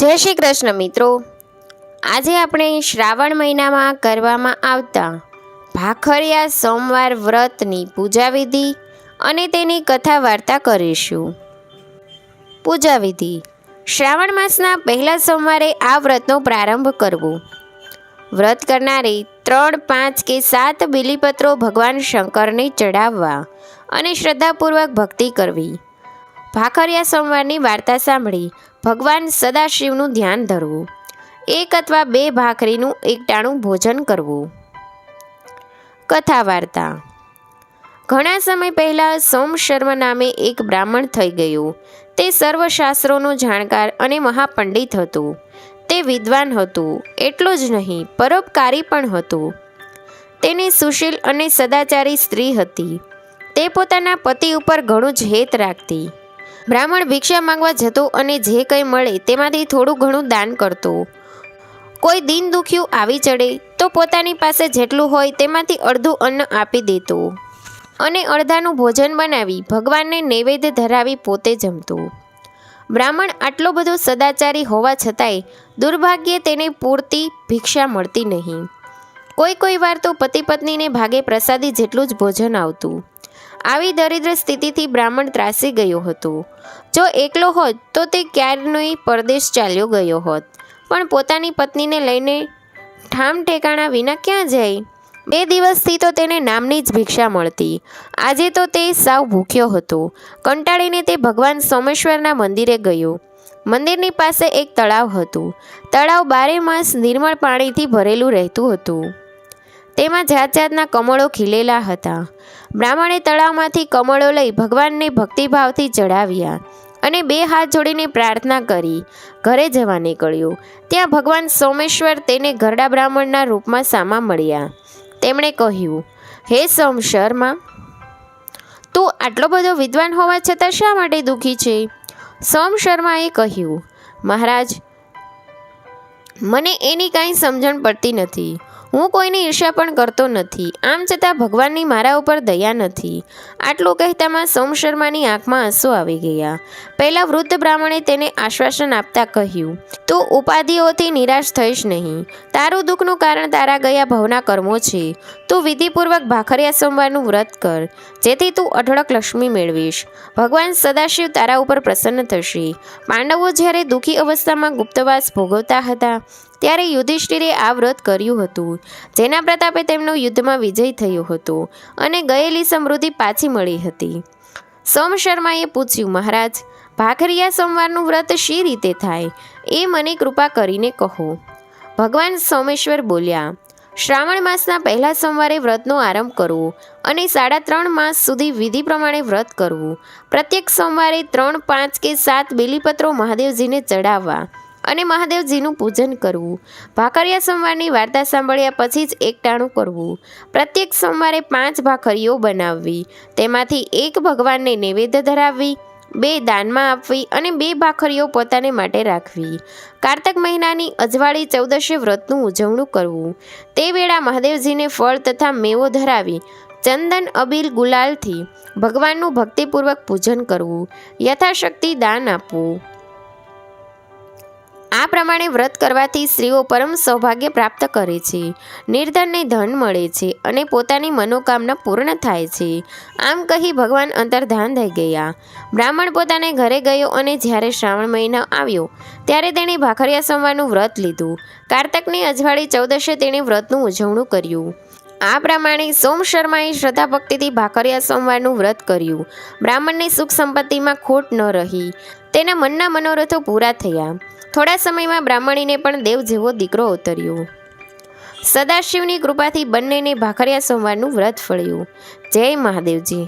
જય શ્રી કૃષ્ણ મિત્રો. આજે આપણે શ્રાવણ મહિનામાં કરવામાં આવતા ભાખરિયા સોમવાર વ્રતની પૂજા વિધિ અને તેની કથા વાર્તા કરીશું. પૂજા વિધિ શ્રાવણ માસના પહેલા સોમવારે આ વ્રતનો પ્રારંભ કરવો. વ્રત કરનારે ત્રણ, પાંચ કે સાત બિલીપત્રો ભગવાન શંકરને ચડાવવા અને શ્રદ્ધાપૂર્વક ભક્તિ કરવી. ભાખરિયા સોમવારની વાર્તા સાંભળી ભગવાન સદાશિવનું ધ્યાન ધરવું. એક અથવા બે ભાખરીનું એકટાણું ભોજન કરવું. કથા વાર્તા ઘણા સમય પહેલાં સોમ શર્મ નામે એક બ્રાહ્મણ થઈ ગયું. તે સર્વશાસ્ત્રોનો જાણકાર અને મહાપંડિત હતું. તે વિદ્વાન હતું, એટલું જ નહીં, પરોપકારી પણ હતું. તેને સુશીલ અને સદાચારી સ્ત્રી હતી. તે પોતાના પતિ ઉપર ઘણું જ હેત રાખતી. બ્રાહ્મણ ભિક્ષા માંગવા જતો અને જે કંઈ મળે તેમાંથી થોડું ઘણું દાન કરતો. કોઈ દિન દુખ્યું આવી ચડે તો પોતાની પાસે જેટલું હોય તેમાંથી અડધું અન્ન આપી દેતો. અને અડધાનું ભોજન બનાવી ભગવાનને નૈવેદ્ય ધરાવી પોતે જમતો. બ્રાહ્મણ આટલો બધો સદાચારી હોવા છતાંય દુર્ભાગ્યે તેને પૂરતી ભિક્ષા મળતી નહીં. કોઈ કોઈ વાર તો પતિ પત્નીને ભાગે પ્રસાદી જેટલું જ ભોજન આવતું. આવી દરિદ્ર સ્થિતિથી બ્રાહ્મણ ત્રાસી ગયો હતો. જો એકલો હોત તો તે ક્યારનોય પરદેશ ચાલ્યો ગયો હોત. પણ પોતાની પત્નીને લઈને ઠામ ઠેકાણા વિના ક્યાં જાય? બે દિવસથી તો તેને નામની જ ભિક્ષા મળતી. આજે તો તે સાવ ભૂખ્યો હતો. કંટાળીને તે ભગવાન સોમેશ્વરના મંદિરે ગયો. મંદિરની પાસે એક તળાવ હતું. તળાવ બારે માસ નિર્મળ પાણીથી ભરેલું રહેતું હતું. તેમાં જાત જાતના કમળો ખીલેલા હતા. બ્રાહ્મણે તળાવમાંથી કમળો લઈ ભગવાનને ભક્તિભાવથી ચઢાવ્યા અને બે હાથ જોડીને પ્રાર્થના કરી. ઘરે જવા નીકળ્યો. ત્યાં ભગવાન સોમેશ્વર તેને ઘરડા બ્રાહ્મણના રૂપમાં સામા મળ્યા. તેમણે કહ્યું, હે સોમ શર્મા, તું આટલો બધો વિદ્વાન હોવા છતાં શા માટે દુઃખી છે? સોમ શર્માએ કહ્યું, મહારાજ, મને એની કાંઈ સમજણ પડતી નથી. હું કોઈની ઈર્ષા પણ કરતો નથી. આમ છતાં ભગવાનની મારા ઉપર દયા નથી. આટલું કહેતામાં સોમ શર્માની આંખમાં આંસુ આવી ગયા. પહેલાં વૃદ્ધ બ્રાહ્મણે તેને આશ્વાસન આપતા કહ્યું, તું ઉપાધિઓથી નિરાશ થઈશ નહીં. તારું દુઃખનું કારણ તારા ગયા ભવના કર્મો છે. તું વિધિપૂર્વક ભાખરિયા સોમવારનું વ્રત કર. જેથી તું અઢળક લક્ષ્મી મેળવીશ. ભગવાન સદાશિવ તારા ઉપર પ્રસન્ન થશે. પાંડવો જ્યારે દુઃખી અવસ્થામાં ગુપ્તવાસ ભોગવતા હતા ત્યારે યુધિષ્ઠિરે આ વ્રત કર્યું હતું, જેના પ્રતાપે તેમનો યુદ્ધમાં વિજય થયો હતો અને ગયેલી સમૃદ્ધિ પાછી મળી હતી. સોમ શર્માએ પૂછ્યું, મહારાજ, ભાખરિયા સોમવારનું વ્રત શી રીતે થાય? એ મને કૃપા કરીને કહો. ભગવાન સોમેશ્વર બોલ્યા, શ્રાવણ માસના પહેલા સોમવારે વ્રતનો આરંભ કરવો અને સાડા ત્રણ માસ સુધી વિધિ પ્રમાણે વ્રત કરવું પ્રત્યેક સોમવારે ત્રણ પાંચ કે સાત બેલીપત્રો મહાદેવજીને ચડાવવા. અને મહાદેવજીનું પૂજન કરવું. ભાખરિયા સોમવારની વાર્તા સાંભળ્યા પછી જ એકટાણું કરવું. પ્રત્યેક સોમવારે પાંચ ભાખરીઓ બનાવવી. તેમાંથી એક ભગવાનને નૈવેદ્ય ધરાવવી, બે દાનમાં આપવી અને બે ભાખરીઓ પોતાને માટે રાખવી. કારતક મહિનાની અજવાળી ચૌદશે વ્રતનું ઉજવણું કરવું. તે વેળા મહાદેવજીને ફળ તથા મેવો ધરાવી, ચંદન, અબીલ, ગુલાલથી ભગવાનનું ભક્તિપૂર્વક પૂજન કરવું. યથાશક્તિ દાન આપવું. આ પ્રમાણે વ્રત કરવાથી સ્ત્રીઓ પરમ સૌભાગ્ય પ્રાપ્ત કરે છે. નિર્ધનને ધન મળે છે અને પોતાની મનોકામના પૂર્ણ થાય છે. આમ કહી ભગવાન અંતર્ધાન થઈ ગયા. બ્રાહ્મણ પોતાને ઘરે ગયો અને જ્યારે શ્રાવણ મહિનો આવ્યો, ત્યારે તેણે ભાખરિયા સોમવારનું વ્રત લીધું. કારતકની અજવાળી ચૌદશે તેણે વ્રતનું ઉજવણું કર્યું. આ પ્રમાણે સોમ શર્માએ શ્રદ્ધા ભક્તિથી ભાખરિયા સોમવારનું વ્રત કર્યું. બ્રાહ્મણની સુખ સંપત્તિમાં ખોટ ન રહી. તેના મનના મનોરથો પૂરા થયા. થોડા સમયમાં બ્રાહ્મણીને પણ દેવ જેવો દીકરો ઉતર્યો. સદાશિવની કૃપાથી બંનેને ભાખરિયા સોમવારનું વ્રત ફળ્યું. જય મહાદેવજી.